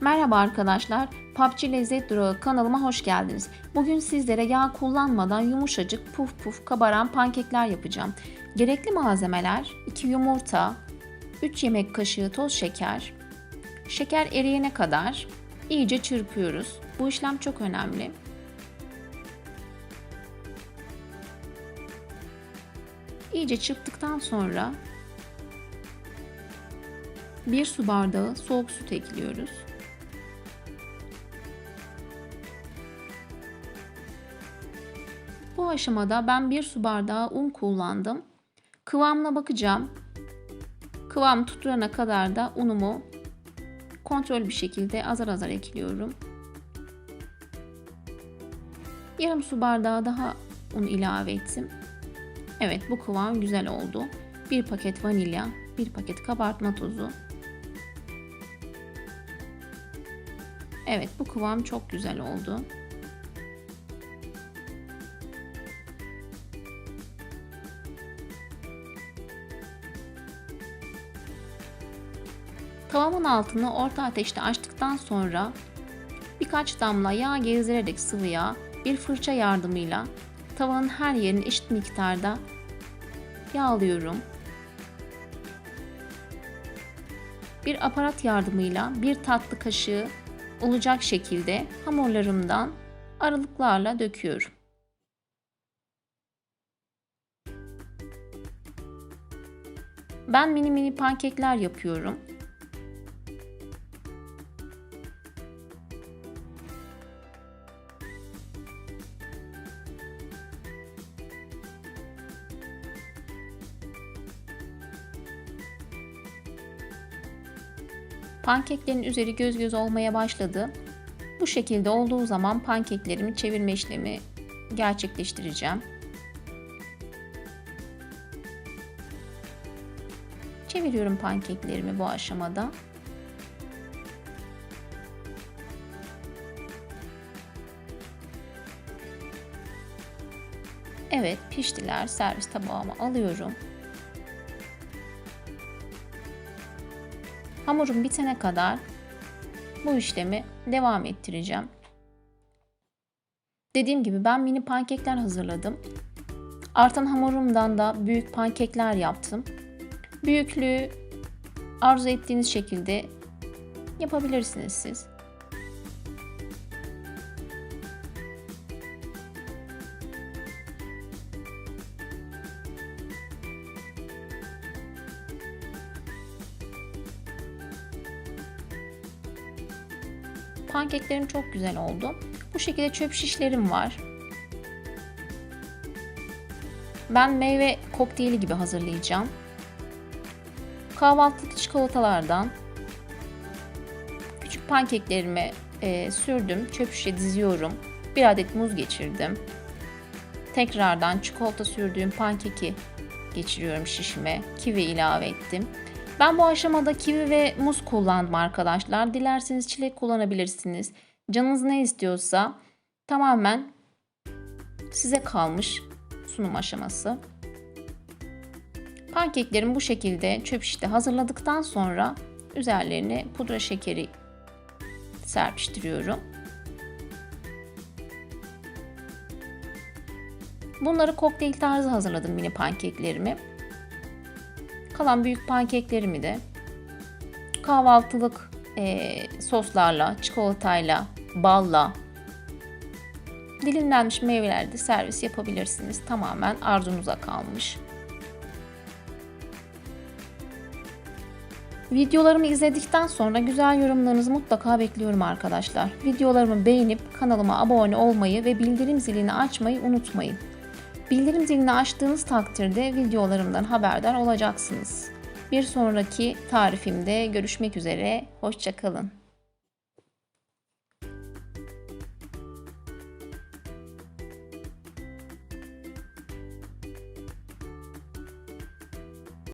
Merhaba arkadaşlar, PUBG Lezzet Durağı kanalıma hoş geldiniz. Bugün sizlere yağ kullanmadan yumuşacık puf puf kabaran pankekler yapacağım. Gerekli malzemeler 2 yumurta, 3 yemek kaşığı toz şeker, şeker eriyene kadar iyice çırpıyoruz. Bu işlem çok önemli. İyice çırptıktan sonra 1 su bardağı soğuk süt ekliyoruz. Bu aşamada ben 1 su bardağı un kullandım. Kıvamına bakacağım. Kıvam tutturana kadar da unumu kontrol bir şekilde azar azar ekliyorum. Yarım su bardağı daha un ilave ettim. Evet bu kıvam güzel oldu. 1 paket vanilya, 1 paket kabartma tozu. Evet bu kıvam çok güzel oldu. Tavamın altını orta ateşte açtıktan sonra birkaç damla yağ gezdirerek sıvı yağ bir fırça yardımıyla tavanın her yerini eşit miktarda yağlıyorum. Bir aparat yardımıyla bir tatlı kaşığı olacak şekilde hamurlarımdan aralıklarla döküyorum. Ben mini mini pankekler yapıyorum. Pankeklerin üzeri göz göz olmaya başladı. Bu şekilde olduğu zaman pankeklerimi çevirme işlemi gerçekleştireceğim. Çeviriyorum pankeklerimi bu aşamada. Evet piştiler. Servis tabağıma alıyorum. Hamurum bitene kadar bu işlemi devam ettireceğim. Dediğim gibi ben mini pankekler hazırladım. Artan hamurumdan da büyük pankekler yaptım. Büyüklüğü arzu ettiğiniz şekilde yapabilirsiniz siz. Pankeklerim çok güzel oldu. Bu şekilde çöp şişlerim var. Ben meyve kokteyli gibi hazırlayacağım. Kahvaltılık çikolatalardan küçük pankeklerimi e, sürdüm. Çöp şişe diziyorum. Bir adet muz geçirdim. Tekrardan çikolata sürdüğüm pankeki geçiriyorum şişime. Kivi ilave ettim. Ben bu aşamada kivi ve muz kullandım arkadaşlar. Dilerseniz çilek kullanabilirsiniz. Canınız ne istiyorsa tamamen size kalmış sunum aşaması. Pankeklerimi bu şekilde çöp şişte hazırladıktan sonra üzerlerine pudra şekeri serpiştiriyorum. Bunları kokteyl tarzı hazırladım mini pankeklerimi. Kalan büyük pankeklerimi de kahvaltılık e, soslarla, çikolatayla, balla, dilimlenmiş meyvelerde servis yapabilirsiniz. Tamamen arzunuza kalmış. Videolarımı izledikten sonra güzel yorumlarınızı mutlaka bekliyorum arkadaşlar. Videolarımı beğenip kanalıma abone olmayı ve bildirim zilini açmayı unutmayın. Bildirim zilini açtığınız takdirde videolarımdan haberdar olacaksınız. Bir sonraki tarifimde görüşmek üzere, hoşçakalın.